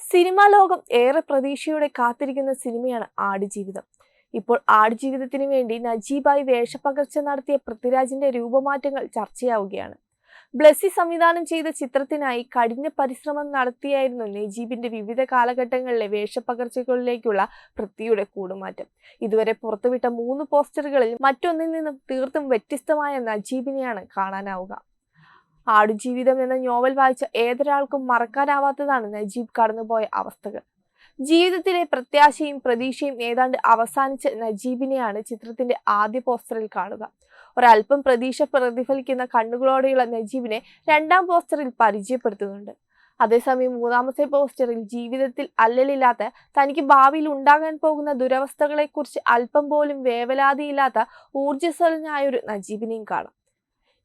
Cinema ലോകം ഏറെ പ്രതീക്ഷയോടെ കാത്തിരിക്കുന്ന സിനിമയാണ് ആടുജീവിതം. ഇപ്പോൾ ആടുജീവിതത്തിന് വേണ്ടി നജീബായി വേഷപ്പകർച്ച നടത്തിയ പൃഥ്വിരാജിന്റെ രൂപമാറ്റങ്ങൾ ചർച്ചയാവുകയാണ്. ബ്ലസ്സി സംവിധാനം ചെയ്ത ചിത്രത്തിനായി കഠിന പരിശ്രമം നടത്തിയായിരുന്നു നജീബിന്റെ വിവിധ കാലഘട്ടങ്ങളിലെ വേഷപ്പകർച്ചകളിലേക്കുള്ള പൃഥ്വിയുടെ കൂടുമാറ്റം. ഇതുവരെ പുറത്തുവിട്ട മൂന്ന് പോസ്റ്ററുകളിൽ മറ്റൊന്നിൽ നിന്നും തീർത്തും വ്യത്യസ്തമായ നജീബിനെയാണ് കാണാനാവുക. ആടുജീവിതം എന്ന നോവൽ വായിച്ച ഏതൊരാൾക്കും മറക്കാനാവാത്തതാണ് നജീബ് കടന്നുപോയ അവസ്ഥകൾ. ജീവിതത്തിലെ പ്രത്യാശയും പ്രതീക്ഷയും ഏതാണ്ട് അവസാനിച്ച നജീബിനെയാണ് ചിത്രത്തിന്റെ ആദ്യ പോസ്റ്ററിൽ കാണുക. ഒരല്പം പ്രതീക്ഷ പ്രതിഫലിക്കുന്ന കണ്ണുകളോടെയുള്ള നജീബിനെ രണ്ടാം പോസ്റ്ററിൽ പരിചയപ്പെടുത്തുന്നുണ്ട്. അതേസമയം മൂന്നാമത്തെ പോസ്റ്ററിൽ ജീവിതത്തിൽ അല്ലലില്ലാത്ത തനിക്ക് ഭാവിയിൽ ഉണ്ടാകാൻ പോകുന്ന ദുരവസ്ഥകളെക്കുറിച്ച് അല്പം പോലും വേവലാതിയില്ലാത്ത ഊർജസ്വലനായ ഒരു നജീബിനെയും കാണാം.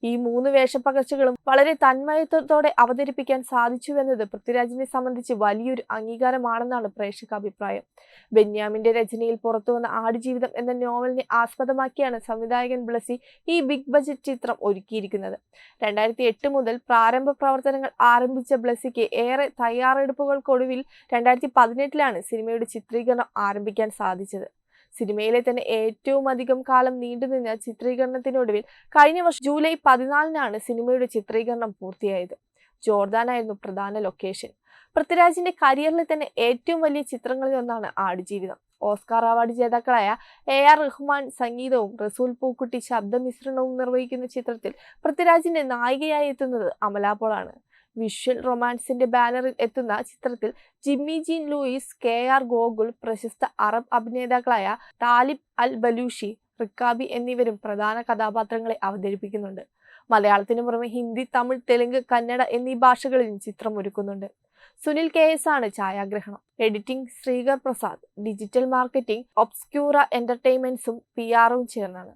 ഈ മൂന്ന് വേഷപ്പകർച്ചകളും വളരെ തന്മയത്വത്തോടെ അവതരിപ്പിക്കാൻ സാധിച്ചുവെന്നത് പൃഥ്വിരാജിനെ സംബന്ധിച്ച് വലിയൊരു അംഗീകാരമാണെന്നാണ് പ്രേക്ഷക അഭിപ്രായം. ബെന്യാമിന്റെ രചനയിൽ പുറത്തുവന്ന ആടുജീവിതം എന്ന നോവലിനെ ആസ്പദമാക്കിയാണ് സംവിധായകൻ ബ്ലസി ഈ ബിഗ് ബജറ്റ് ചിത്രം ഒരുക്കിയിരിക്കുന്നത്. രണ്ടായിരത്തി എട്ട് മുതൽ പ്രാരംഭ പ്രവർത്തനങ്ങൾ ആരംഭിച്ച ബ്ലസിക്ക് ഏറെ തയ്യാറെടുപ്പുകൾക്കൊടുവിൽ രണ്ടായിരത്തി പതിനെട്ടിലാണ് സിനിമയുടെ ചിത്രീകരണം ആരംഭിക്കാൻ സാധിച്ചത്. സിനിമയിലെ തന്നെ ഏറ്റവും അധികം കാലം നീണ്ടുനിന്ന ചിത്രീകരണത്തിനൊടുവിൽ കഴിഞ്ഞ വർഷം ജൂലൈ പതിനാലിനാണ് സിനിമയുടെ ചിത്രീകരണം പൂർത്തിയായത്. ജോർദാനായിരുന്നു പ്രധാന ലൊക്കേഷൻ. പൃഥ്വിരാജിന്റെ കരിയറിലെ തന്നെ ഏറ്റവും വലിയ ചിത്രങ്ങളിൽ ഒന്നാണ് ആടുജീവിതം. ഓസ്കാർ അവാർഡ് ജേതാക്കളായ എ ആർ റഹ്മാൻ സംഗീതവും റസൂൽ പൂക്കുട്ടി ശബ്ദമിശ്രണവും നിർവഹിക്കുന്ന ചിത്രത്തിൽ പൃഥ്വിരാജിന്റെ നായികയായി എത്തുന്നത് അമലാപോളാണ് വിഷ്വൽ റൊമാൻസിന്റെ ബാനറിൽ എത്തുന്ന ചിത്രത്തിൽ Jimmy Jean Louis K R Gokul പ്രശസ്ത അറബ് അഭിനേതാക്കളായ താലിബ് അൽ ബലൂഷി റിക്കാബി എന്നിവരും പ്രധാന കഥാപാത്രങ്ങളെ അവതരിപ്പിക്കുന്നുണ്ട്. മലയാളത്തിന് പുറമെ ഹിന്ദി തമിഴ് തെലുങ്ക് കന്നഡ എന്നീ ഭാഷകളിലും ചിത്രം ഒരുക്കുന്നുണ്ട്. സുനിൽ കെ എസ് ആണ് ഛായാഗ്രഹണം. Editing Sreekar Prasad digital marketing Obscura എന്റർടൈൻമെന്റ്സും P ആറും ചേർന്നാണ്.